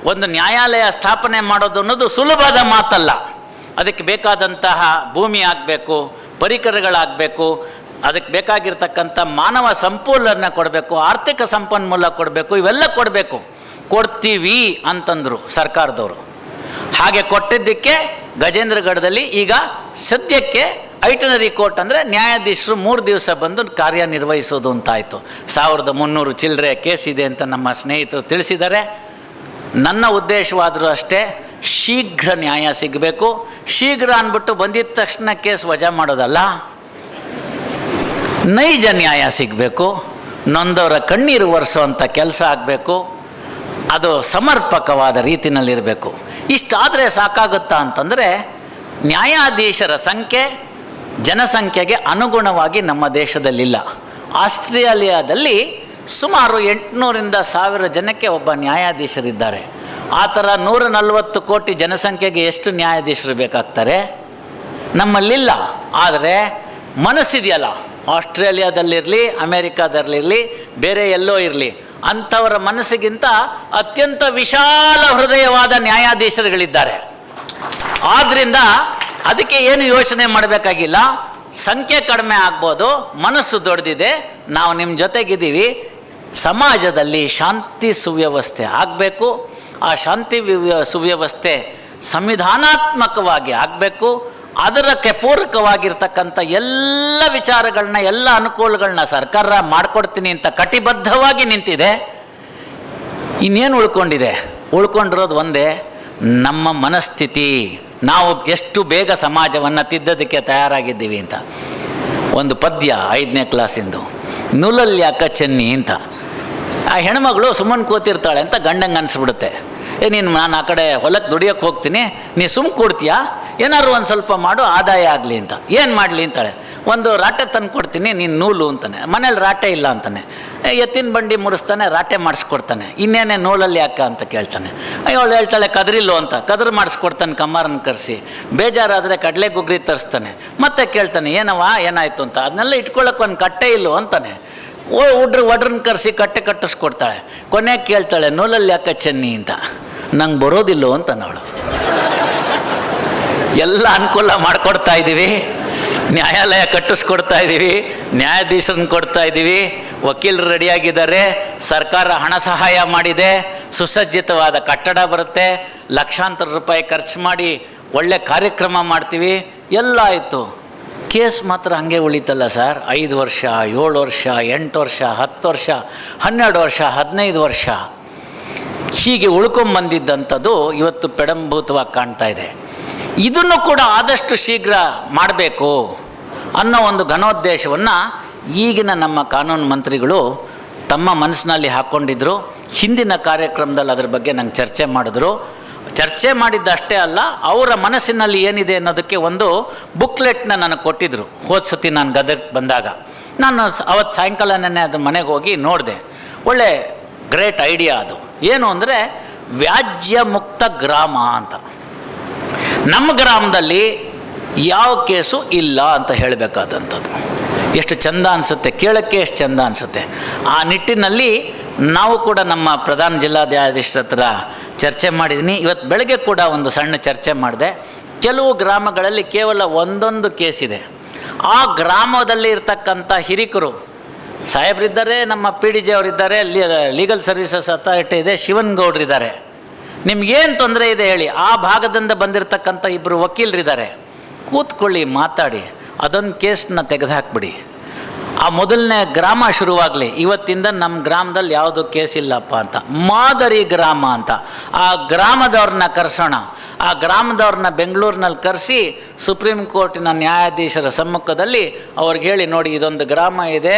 ಒಂದು ನ್ಯಾಯಾಲಯ ಸ್ಥಾಪನೆ ಮಾಡೋದು ಅನ್ನೋದು ಸುಲಭದ ಮಾತಲ್ಲ. ಅದಕ್ಕೆ ಬೇಕಾದಂತಹ ಭೂಮಿ ಆಗಬೇಕು, ಪರಿಕರಗಳಾಗಬೇಕು, ಅದಕ್ಕೆ ಬೇಕಾಗಿರ್ತಕ್ಕಂಥ ಮಾನವ ಸಂಪೂಲನ ಕೊಡಬೇಕು, ಆರ್ಥಿಕ ಸಂಪನ್ಮೂಲ ಕೊಡಬೇಕು, ಇವೆಲ್ಲ ಕೊಡಬೇಕು. ಕೊಡ್ತೀವಿ ಅಂತಂದರು ಸರ್ಕಾರದವರು. ಹಾಗೆ ಕೊಟ್ಟಿದ್ದಕ್ಕೆ ಗಜೇಂದ್ರಗಢದಲ್ಲಿ ಈಗ ಸದ್ಯಕ್ಕೆ ಐಟನರಿ ಕೋರ್ಟ್ ಅಂದರೆ ನ್ಯಾಯಾಧೀಶರು ಮೂರು ದಿವಸ ಬಂದು ಕಾರ್ಯನಿರ್ವಹಿಸೋದು ಅಂತಾಯಿತು. ಸಾವಿರದ ಮುನ್ನೂರು ಚಿಲ್ಲರೆ ಕೇಸ್ ಇದೆ ಅಂತ ನಮ್ಮ ಸ್ನೇಹಿತರು ತಿಳಿಸಿದ್ದಾರೆ. ನನ್ನ ಉದ್ದೇಶವಾದರೂ ಅಷ್ಟೇ, ಶೀಘ್ರ ನ್ಯಾಯ ಸಿಗಬೇಕು. ಶೀಘ್ರ ಅಂದ್ಬಿಟ್ಟು ಬಂದಿದ್ದ ತಕ್ಷಣ ಕೇಸ್ ವಜಾ ಮಾಡೋದಲ್ಲ? ನೈಜ ನ್ಯಾಯ ಸಿಗಬೇಕು. ನೊಂದವರ ಕಣ್ಣೀರು ಒರೆಸುವಂಥ ಕೆಲಸ ಆಗಬೇಕು. ಅದು ಸಮರ್ಪಕವಾದ ರೀತಿಯಲ್ಲಿರಬೇಕು ಇಷ್ಟಾದರೆ ಸಾಕಾಗುತ್ತಾ ಅಂತಂದರೆ, ನ್ಯಾಯಾಧೀಶರ ಸಂಖ್ಯೆ ಜನಸಂಖ್ಯೆಗೆ ಅನುಗುಣವಾಗಿ ನಮ್ಮ ದೇಶದಲ್ಲಿಲ್ಲ. ಆಸ್ಟ್ರೇಲಿಯಾದಲ್ಲಿ ಸುಮಾರು ಎಂಟುನೂರಿಂದ ಸಾವಿರ ಜನಕ್ಕೆ ಒಬ್ಬ ನ್ಯಾಯಾಧೀಶರಿದ್ದಾರೆ. ಆ ಥರ ನೂರ ನಲವತ್ತು ಕೋಟಿ ಜನಸಂಖ್ಯೆಗೆ ಎಷ್ಟು ನ್ಯಾಯಾಧೀಶರು ಬೇಕಾಗ್ತಾರೆ? ನಮ್ಮಲ್ಲಿಲ್ಲ. ಆದರೆ ಮನಸ್ಸಿದೆಯಲ್ಲ. ಆಸ್ಟ್ರೇಲಿಯಾದಲ್ಲಿರಲಿ, ಅಮೇರಿಕಾದಲ್ಲಿರಲಿ, ಬೇರೆ ಎಲ್ಲೋ ಇರಲಿ, ಅಂಥವರ ಮನಸ್ಸಿಗಿಂತ ಅತ್ಯಂತ ವಿಶಾಲ ಹೃದಯವಾದ ನ್ಯಾಯಾಧೀಶರುಗಳಿದ್ದಾರೆ. ಆದ್ದರಿಂದ ಅದಕ್ಕೆ ಏನು ಯೋಚನೆ ಮಾಡಬೇಕಾಗಿಲ್ಲ? ಸಂಖ್ಯೆ ಕಡಿಮೆ ಆಗ್ಬೋದು, ಮನಸ್ಸು ದೊಡ್ಡದಿದೆ ನಾವು ನಿಮ್ಮ ಜೊತೆಗಿದ್ದೀವಿ. ಸಮಾಜದಲ್ಲಿ ಶಾಂತಿ ಸುವ್ಯವಸ್ಥೆ ಆಗಬೇಕು. ಆ ಶಾಂತಿ ಸುವ್ಯವಸ್ಥೆ ಸಂವಿಧಾನಾತ್ಮಕವಾಗಿ ಆಗಬೇಕು. ಅದರಕ್ಕೆ ಪೂರಕವಾಗಿರ್ತಕ್ಕಂಥ ಎಲ್ಲ ವಿಚಾರಗಳನ್ನ ಎಲ್ಲ ಅನುಕೂಲಗಳನ್ನ ಸರ್ಕಾರ ಮಾಡಿಕೊಡ್ತೀನಿ ಅಂತ ಕಟಿಬದ್ಧವಾಗಿ ನಿಂತಿದೆ. ಇನ್ನೇನು ಉಳ್ಕೊಂಡಿದೆ? ಉಳ್ಕೊಂಡಿರೋದು ಒಂದೇ, ನಮ್ಮ ಮನಸ್ಥಿತಿ. ನಾವು ಎಷ್ಟು ಬೇಗ ಸಮಾಜವನ್ನು ತಿದ್ದೋದಕ್ಕೆ ತಯಾರಾಗಿದ್ದೀವಿ ಅಂತ. ಒಂದು ಪದ್ಯ ಐದನೇ ಕ್ಲಾಸಿಂದು ನುಲಲ್ಯಾಕ ಚೆನ್ನಿ ಅಂತ. ಆ ಹೆಣ್ಮಗಳು ಸುಮ್ಮನೆ ಕೂತಿರ್ತಾಳೆ ಅಂತ ಗಂಡಂಗೆ ಅನಿಸ್ಬಿಡುತ್ತೆ. ಏ, ನೀನು ನಾನು ಆ ಕಡೆ ಹೊಲಕ್ಕೆ ದುಡಿಯೋಕ್ಕೆ ಹೋಗ್ತೀನಿ, ನೀ ಸುಮ್ಮ ಕೊಡ್ತೀಯಾ? ಏನಾದ್ರು ಒಂದು ಸ್ವಲ್ಪ ಮಾಡು, ಆದಾಯ ಆಗಲಿ ಅಂತ. ಏನು ಮಾಡಲಿ? ಅಂತಾಳೆ. ಒಂದು ರಾಟೆ ತಂದು ಕೊಡ್ತೀನಿ, ನೀನು ನೂಲು ಅಂತಾನೆ. ಮನೇಲಿ ರಾಟೆ ಇಲ್ಲ ಅಂತಾನೆ. ಎತ್ತಿನ ಬಂಡಿ ಮುಡಿಸ್ತಾನೆ ರಾಟೆ ಮಾಡಿಸ್ಕೊಡ್ತಾನೆ. ಇನ್ನೇನೇ ನೂಲಲ್ಲಿ ಯಾಕ ಅಂತ ಕೇಳ್ತಾನೆ. ಅವಳು ಹೇಳ್ತಾಳೆ, ಕದ್ರಿಲ್ಲೋ ಅಂತ. ಕದ್ರ ಮಾಡಿಸ್ಕೊಡ್ತಾನೆ ಕಮ್ಮಾರನ್ನ ಕರೆಸಿ. ಬೇಜಾರಾದರೆ ಕಡಲೆ ಗುಗ್ರಿ ತರಿಸ್ತಾನೆ. ಮತ್ತೆ ಕೇಳ್ತಾನೆ ಏನವ ಏನಾಯಿತು ಅಂತ? ಅದನ್ನೆಲ್ಲ ಇಟ್ಕೊಳ್ಳೋಕೆ ಒಂದು ಕಟ್ಟೆ ಇಲ್ಲೋ ಅಂತಾನೆ. ಓ ಹುಡ್ರ ಒಡ್ರನ್ನ ಕರೆಸಿ ಕಟ್ಟೆ ಕಟ್ಟಿಸ್ಕೊಡ್ತಾಳೆ. ಕೊನೆಗೆ ಕೇಳ್ತಾಳೆ, ನೂಲಲ್ಲಿ ಯಾಕೆ ಚೆನ್ನಿ ಅಂತ? ನಂಗೆ ಬರೋದಿಲ್ಲೋ ಅಂತ ಅವಳು. ಎಲ್ಲ ಅನುಕೂಲ ಮಾಡಿಕೊಡ್ತಾ ಇದ್ದೀವಿ ನ್ಯಾಯಾಲಯ ಕಟ್ಟಿಸ್ಕೊಡ್ತಾ ಇದ್ದೀವಿ ನ್ಯಾಯಾಧೀಶರನ್ನ ಕೊಡ್ತಾ ಇದ್ದೀವಿ ವಕೀಲರು ರೆಡಿಯಾಗಿದ್ದಾರೆ, ಸರ್ಕಾರ ಹಣ ಸಹಾಯ ಮಾಡಿದೆ, ಸುಸಜ್ಜಿತವಾದ ಕಟ್ಟಡ ಬರುತ್ತೆ, ಲಕ್ಷಾಂತರ ರೂಪಾಯಿ ಖರ್ಚು ಮಾಡಿ ಒಳ್ಳೆ ಕಾರ್ಯಕ್ರಮ ಮಾಡ್ತೀವಿ, ಎಲ್ಲ ಆಯಿತು. ಕೇಸ್ ಮಾತ್ರ ಹಾಗೆ ಉಳಿತಲ್ಲ ಸರ್? ಐದು ವರ್ಷ, ಏಳು ವರ್ಷ, ಎಂಟು ವರ್ಷ, ಹತ್ತು ವರ್ಷ, ಹನ್ನೆರಡು ವರ್ಷ, ಹದಿನೈದು ವರ್ಷ. ಹೀಗೆ ಉಳ್ಕೊಂಬಂದಿದ್ದಂಥದ್ದು ಇವತ್ತು ಪೆಡಂಭೂತವಾಗಿ ಕಾಣ್ತಾ ಇದೆ. ಇದನ್ನು ಕೂಡ ಆದಷ್ಟು ಶೀಘ್ರ ಮಾಡಬೇಕು ಅನ್ನೋ ಒಂದು ಘನೋದ್ದೇಶವನ್ನು ಈಗಿನ ನಮ್ಮ ಕಾನೂನು ಮಂತ್ರಿಗಳು ತಮ್ಮ ಮನಸ್ಸಿನಲ್ಲಿ ಹಾಕ್ಕೊಂಡಿದ್ರು ಹಿಂದಿನ ಕಾರ್ಯಕ್ರಮದಲ್ಲಿ ಅದರ ಬಗ್ಗೆ ನಂಗೆ ಚರ್ಚೆ ಮಾಡಿದ್ರು. ಚರ್ಚೆ ಮಾಡಿದ್ದಷ್ಟೇ ಅಲ್ಲ, ಅವರ ಮನಸ್ಸಿನಲ್ಲಿ ಏನಿದೆ ಅನ್ನೋದಕ್ಕೆ ಒಂದು ಬುಕ್ಲೆಟ್ನ ನನಗೆ ಕೊಟ್ಟಿದ್ದರು ಹೋದ ಸತಿ ನಾನು ಗದಗ ಬಂದಾಗ. ನಾನು ಅವತ್ತು ಸಾಯಂಕಾಲನೇ ಅದು ಮನೆಗೆ ಹೋಗಿ ನೋಡಿದೆ. ಒಳ್ಳೆ ಗ್ರೇಟ್ ಐಡಿಯಾ ಅದು. ಏನು ಅಂದರೆ ವ್ಯಾಜ್ಯ ಮುಕ್ತ ಗ್ರಾಮ ಅಂತ. ನಮ್ಮ ಗ್ರಾಮದಲ್ಲಿ ಯಾವ ಕೇಸು ಇಲ್ಲ ಅಂತ ಹೇಳಬೇಕಾದಂಥದ್ದು. ಎಷ್ಟು ಚಂದ ಅನಿಸುತ್ತೆ, ಕೇಳೋಕ್ಕೆ ಎಷ್ಟು ಚಂದ ಅನಿಸುತ್ತೆ. ಆ ನಿಟ್ಟಿನಲ್ಲಿ ನಾವು ಕೂಡ ನಮ್ಮ ಪ್ರಧಾನ ಜಿಲ್ಲಾಧ್ಯಾಧೀಶರ ಹತ್ರ ಚರ್ಚೆ ಮಾಡಿದ್ದೀನಿ ಇವತ್ತು ಬೆಳಗ್ಗೆ ಕೂಡ ಒಂದು ಸಣ್ಣ ಚರ್ಚೆ ಮಾಡಿದೆ. ಕೆಲವು ಗ್ರಾಮಗಳಲ್ಲಿ ಕೇವಲ ಒಂದೊಂದು ಕೇಸ್ ಇದೆ ಆ ಗ್ರಾಮದಲ್ಲಿ ಇರ್ತಕ್ಕಂಥ ಹಿರಿಕರು ಸಾಹೇಬ್ರಿದ್ದಾರೆ, ನಮ್ಮ ಪಿ ಡಿ ಜಿ ಅವರಿದ್ದಾರೆ ಲೀಗಲ್ ಸರ್ವಿಸಸ್ ಅಥಾರಿಟಿ ಇದೆ, ಶಿವನ್ ಗೌಡ್ರಿದ್ದಾರೆ ನಿಮ್ಗೇನು ತೊಂದರೆ ಇದೆ ಹೇಳಿ, ಆ ಭಾಗದಿಂದ ಬಂದಿರತಕ್ಕಂಥ ಇಬ್ಬರು ವಕೀಲರಿದ್ದಾರೆ. ಕೂತ್ಕೊಳ್ಳಿ, ಮಾತಾಡಿ, ಅದೊಂದು ಕೇಸನ್ನ ತೆಗೆದುಹಾಕ್ಬಿಡಿ. ಆ ಮೊದಲನೇ ಗ್ರಾಮ ಶುರುವಾಗಲಿ, ಇವತ್ತಿಂದ ನಮ್ಮ ಗ್ರಾಮದಲ್ಲಿ ಯಾವುದು ಕೇಸ್ ಇಲ್ಲಪ್ಪ ಅಂತ. ಮಾದರಿ ಗ್ರಾಮ ಅಂತ. ಆ ಗ್ರಾಮದವ್ರನ್ನ ಕರೆಸೋಣ. ಆ ಗ್ರಾಮದವ್ರನ್ನ ಬೆಂಗಳೂರಿನಲ್ಲಿ ಕರೆಸಿ, ಸುಪ್ರೀಂ ಕೋರ್ಟಿನ ನ್ಯಾಯಾಧೀಶರ ಸಮ್ಮುಖದಲ್ಲಿ ಅವ್ರಿಗೆ ಹೇಳಿ, ನೋಡಿ, ಇದೊಂದು ಗ್ರಾಮ ಇದೆ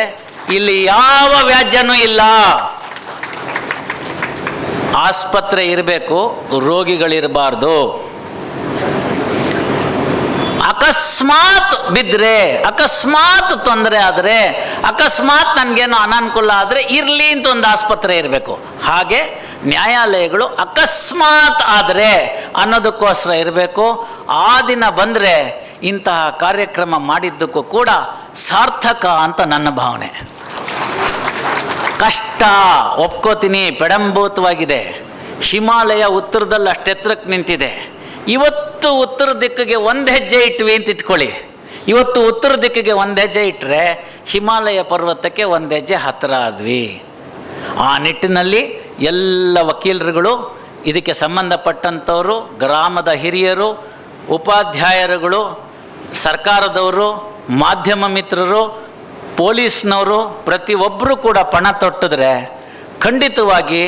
ಇಲ್ಲಿ ಯಾವ ವ್ಯಾಜ್ಯನೂ ಇಲ್ಲ. ಆಸ್ಪತ್ರೆ ಇರಬೇಕು, ರೋಗಿಗಳಿರಬಾರ್ದು. ಅಕಸ್ಮಾತ್ ಬಿದ್ದರೆ ಅಕಸ್ಮಾತ್ ತೊಂದರೆ ಆದರೆ, ಅಕಸ್ಮಾತ್ ನನಗೇನು ಅನಾನುಕೂಲ ಆದರೆ ಇರಲಿ ಅಂತ ಒಂದು ಆಸ್ಪತ್ರೆ ಇರಬೇಕು. ಹಾಗೆ ನ್ಯಾಯಾಲಯಗಳು ಅಕಸ್ಮಾತ್ ಆದರೆ ಅನ್ನೋದಕ್ಕೋಸ್ಕರ ಇರಬೇಕು. ಆ ದಿನ ಬಂದರೆ ಇಂತಹ ಕಾರ್ಯಕ್ರಮ ಮಾಡಿದ್ದಕ್ಕೂ ಕೂಡ ಸಾರ್ಥಕ ಅಂತ ನನ್ನ ಭಾವನೆ. ಕಷ್ಟ ಒಪ್ಕೋತೀನಿ ಪೆಡಂಭೂತವಾಗಿದೆ ಹಿಮಾಲಯ ಉತ್ತರದಲ್ಲಿ ಅಷ್ಟೆತ್ತರಕ್ಕೆ ನಿಂತಿದೆ. ಇವತ್ತು ಉತ್ತರ ದಿಕ್ಕಿಗೆ ಒಂದು ಹೆಜ್ಜೆ ಇಟ್ವಿ ಅಂತ ಇಟ್ಕೊಳ್ಳಿ. ಇವತ್ತು ಉತ್ತರ ದಿಕ್ಕಿಗೆ ಒಂದು ಹೆಜ್ಜೆ ಇಟ್ಟರೆ ಹಿಮಾಲಯ ಪರ್ವತಕ್ಕೆ ಒಂದು ಹೆಜ್ಜೆ ಹತ್ತಿರ ಆದ್ವಿ. ಆ ನಿಟ್ಟಿನಲ್ಲಿ ಎಲ್ಲ ವಕೀಲರುಗಳು, ಇದಕ್ಕೆ ಸಂಬಂಧಪಟ್ಟಂಥವರು, ಗ್ರಾಮದ ಹಿರಿಯರು, ಉಪಾಧ್ಯಾಯರುಗಳು, ಸರ್ಕಾರದವರು, ಮಾಧ್ಯಮ ಮಿತ್ರರು ಪೊಲೀಸ್ನವರು ಪ್ರತಿಯೊಬ್ಬರು ಕೂಡ ಪಣ ತೊಟ್ಟಿದ್ರೆ ಖಂಡಿತವಾಗಿ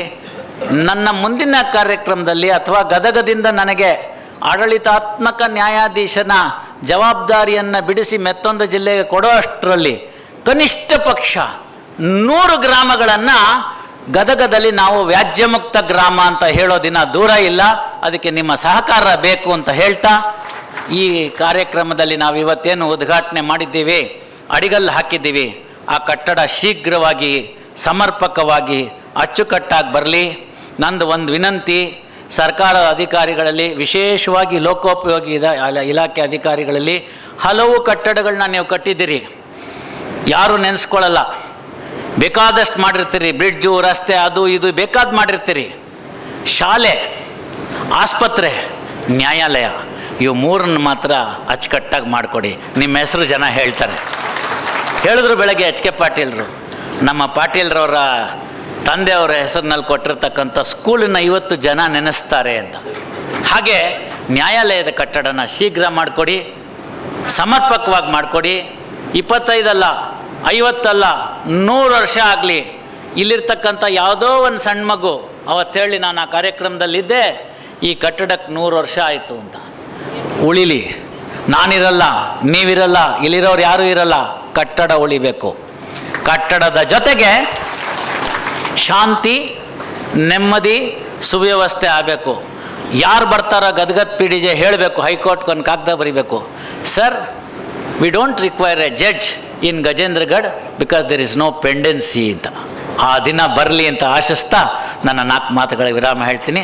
ನನ್ನ ಮುಂದಿನ ಕಾರ್ಯಕ್ರಮದಲ್ಲಿ ಅಥವಾ ಗದಗದಿಂದ ನನಗೆ ಆಡಳಿತಾತ್ಮಕ ನ್ಯಾಯಾಧೀಶನ ಜವಾಬ್ದಾರಿಯನ್ನು ಬಿಡಿಸಿ ಮತ್ತೊಂದು ಜಿಲ್ಲೆಗೆ ಕೊಡೋ ಅಷ್ಟರಲ್ಲಿ ಕನಿಷ್ಠ ಪಕ್ಷ ನೂರು ಗ್ರಾಮಗಳನ್ನು ಗದಗದಲ್ಲಿ ನಾವು ವ್ಯಾಜ್ಯಮುಕ್ತ ಗ್ರಾಮ ಅಂತ ಹೇಳೋ ದಿನ ದೂರ ಇಲ್ಲ. ಅದಕ್ಕೆ ನಿಮ್ಮ ಸಹಕಾರ ಬೇಕು ಅಂತ ಹೇಳ್ತಾ ಈ ಕಾರ್ಯಕ್ರಮದಲ್ಲಿ ನಾವು ಇವತ್ತೇನು ಉದ್ಘಾಟನೆ ಮಾಡಿದ್ದೀವಿ. ಅಡಿಗಲ್ಲು ಹಾಕಿದ್ದೀವಿ. ಆ ಕಟ್ಟಡ ಶೀಘ್ರವಾಗಿ ಸಮರ್ಪಕವಾಗಿ ಅಚ್ಚುಕಟ್ಟಾಗಿ ಬರಲಿ. ನಂದು ಒಂದು ವಿನಂತಿ ಸರ್ಕಾರದ ಅಧಿಕಾರಿಗಳಲ್ಲಿ, ವಿಶೇಷವಾಗಿ ಲೋಕೋಪಯೋಗಿ ಇಲಾಖೆ ಅಧಿಕಾರಿಗಳಲ್ಲಿ, ಹಲವು ಕಟ್ಟಡಗಳನ್ನ ನೀವು ಕಟ್ಟಿದ್ದೀರಿ. ಯಾರು ನೆನೆಸ್ಕೊಳ್ಳಲ್ಲ. ಬೇಕಾದಷ್ಟು ಮಾಡಿರ್ತೀರಿ. ಬ್ರಿಡ್ಜು, ರಸ್ತೆ, ಅದು, ಇದು ಬೇಕಾದ ಮಾಡಿರ್ತೀರಿ. ಶಾಲೆ, ಆಸ್ಪತ್ರೆ, ನ್ಯಾಯಾಲಯ, ಇವು ಮೂರನ್ನು ಮಾತ್ರ ಅಚ್ಚುಕಟ್ಟಾಗಿ ಮಾಡಿಕೊಡಿ. ನಿಮ್ಮ ಹೆಸರು ಜನ ಹೇಳ್ತಾರೆ. ಹೇಳಿದ್ರು ಬೆಳಗ್ಗೆ ಎಚ್ ಕೆ ಪಾಟೀಲ್ರು. ನಮ್ಮ ಪಾಟೀಲ್ರವರ ತಂದೆಯವರ ಹೆಸರಿನಲ್ಲಿ ಕೊಟ್ಟಿರ್ತಕ್ಕಂಥ ಸ್ಕೂಲಿನ ಇವತ್ತು ಜನ ನೆನೆಸ್ತಾರೆ ಅಂತ. ಹಾಗೆ ನ್ಯಾಯಾಲಯದ ಕಟ್ಟಡನ ಶೀಘ್ರ ಮಾಡಿಕೊಡಿ, ಸಮರ್ಪಕವಾಗಿ ಮಾಡಿಕೊಡಿ. ಇಪ್ಪತ್ತೈದಲ್ಲ, ಐವತ್ತಲ್ಲ, ನೂರು ವರ್ಷ ಆಗಲಿ, ಇಲ್ಲಿರ್ತಕ್ಕಂಥ ಯಾವುದೋ ಒಂದು ಸಣ್ಣ ಮಗು ಅವತ್ತೇಳಿ ನಾನು ಆ ಕಾರ್ಯಕ್ರಮದಲ್ಲಿದ್ದೆ, ಈ ಕಟ್ಟಡಕ್ಕೆ ನೂರು ವರ್ಷ ಆಯಿತು ಅಂತ. ಉಳಿಲಿ, ನಾನಿರಲ್ಲ, ನೀವಿರಲ್ಲ, ಇಲ್ಲಿರೋರು ಯಾರೂ ಇರಲ್ಲ. ಕಟ್ಟಡ ಉಳಿಬೇಕು. ಕಟ್ಟಡದ ಜೊತೆಗೆ ಶಾಂತಿ, ನೆಮ್ಮದಿ, ಸುವ್ಯವಸ್ಥೆ ಆಗಬೇಕು. ಯಾರು ಬರ್ತಾರ ಗದ್ಗದ್ ಪಿ ಡಿ ಜೆ ಹೇಳಬೇಕು ಹೈಕೋರ್ಟ್ ಒಂದು ಕಾಗದ ಬರೀಬೇಕು. Sir we don't require a judge in Gajendragad because there is no pendency ಅಂತ. ಆ ದಿನ ಬರಲಿ ಅಂತ ಆಶಿಸ್ತಾ ನನ್ನ ನಾಲ್ಕು ಮಾತುಗಳಿಗೆ ವಿರಾಮ ಹೇಳ್ತೀನಿ.